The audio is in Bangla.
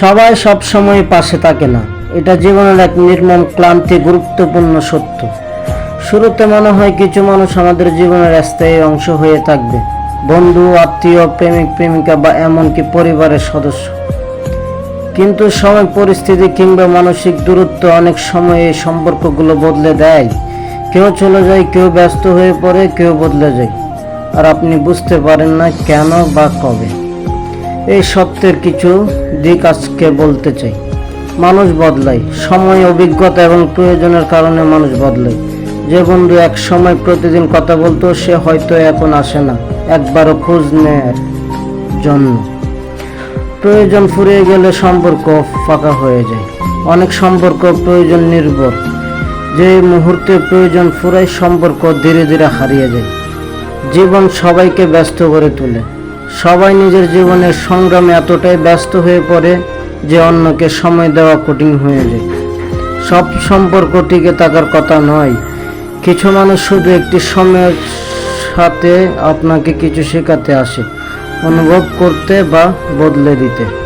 সবাই সব সময় পাশে থাকে না। এটা জীবনের এক নির্মম ক্লান্তি, গুরুত্বপূর্ণ সত্য। শুরুতে মনে হয় কিছু মানুষ আমাদের জীবনের স্থায়ী অংশ হয়ে থাকবে। বন্ধু, আত্মীয়, প্রেমিক, প্রেমিকা বা এমনকি পরিবারের সদস্য। কিন্তু সময়, পরিস্থিতি কিংবা মানসিক দূরত্ব অনেক সময় এই সম্পর্কগুলো বদলে দেয়। কেউ চলে যায়, কেউ ব্যস্ত হয়ে পড়ে, কেউ বদলে যায়। আর আপনি বুঝতে পারেন না কেন বা কবে। এই সত্যের কিছু দিক আজকে বলতে চাই। মানুষ বদলায়। সময়, অভিজ্ঞতা এবং প্রয়োজনের কারণে মানুষ বদলায়। যে বন্ধু এক সময় প্রতিদিন কথা বলতো, সে হয়তো এখন আসে না। একবারও খোঁজ নেয়ার জন্য। প্রয়োজন ফুরিয়ে গেলে সম্পর্ক ফাঁকা হয়ে যায়। অনেক সম্পর্ক প্রয়োজন নির্ভর। যে মুহূর্তে প্রয়োজন ফুরায়, সম্পর্ক ধীরে ধীরে হারিয়ে যায়। জীবন সবাইকে ব্যস্ত করে তোলে। সবাই নিজের জীবনের সংগ্রামে এতটাই ব্যস্ত হয়ে পড়ে যে অন্যকে সময় দেওয়া কঠিন হয়ে যায়। সব সম্পর্ক টিকে থাকার কথা নয়। কিছু মানুষ শুধু একটি সময়ের সাথে আপনাকে কিছু শেখাতে আসে, অনুভব করতে বা বদলে দিতে।